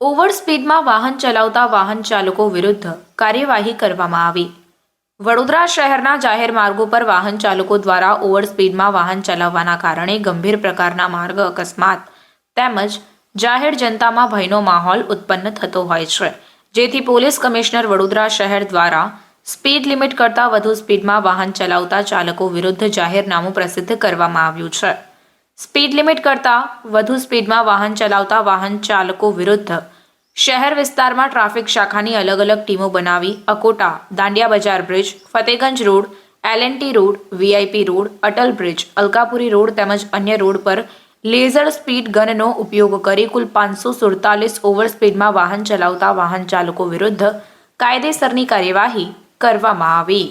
Over સ્પીડમાં વાહન ચલાવતા વાહન ચાલકો વિરુદ્ધ કાર્યવાહી કરવામાં આવી. વડોદરા શહેરના જાહેર માર્ગો પર વાહન ચાલકો દ્વારા ઓવર સ્પીડમાં વાહન ચલાવવાના કારણે ગંભીર પ્રકારના માર્ગ અકસ્માત તેમજ જાહેર જનતામાં ભયનો માહોલ ઉત્પન્ન થતો હોય છે. જેથી પોલીસ કમિશનર વડોદરા શહેર દ્વારા સ્પીડ લિમિટ કરતાં વધુ સ્પીડમાં વાહન ચલાવતા ચાલકો વિરુદ્ધ જાહેરનામું પ્રસિદ્ધ કરવામાં આવ્યું છે. સ્પીડ લિમિટ કરતાં વધુ સ્પીડમાં વાહન ચલાવતા વાહન ચાલકો વિરુદ્ધ શહેર વિસ્તારમાં ટ્રાફિક શાખાની અલગ અલગ ટીમો બનાવી Akota, Dandiya Bazar bridge, Fatehganj road, LNT road, VIP road, Atal bridge, Alkapuri road તેમજ અન્ય રોડ પર લેઝર સ્પીડ ગનનો ઉપયોગ કરી કુલ પાંચસો સુડતાલીસ ઓવર સ્પીડમાં વાહન ચલાવતા વાહન ચાલકો વિરુદ્ધ કાયદેસરની કાર્યવાહી કરવામાં આવી.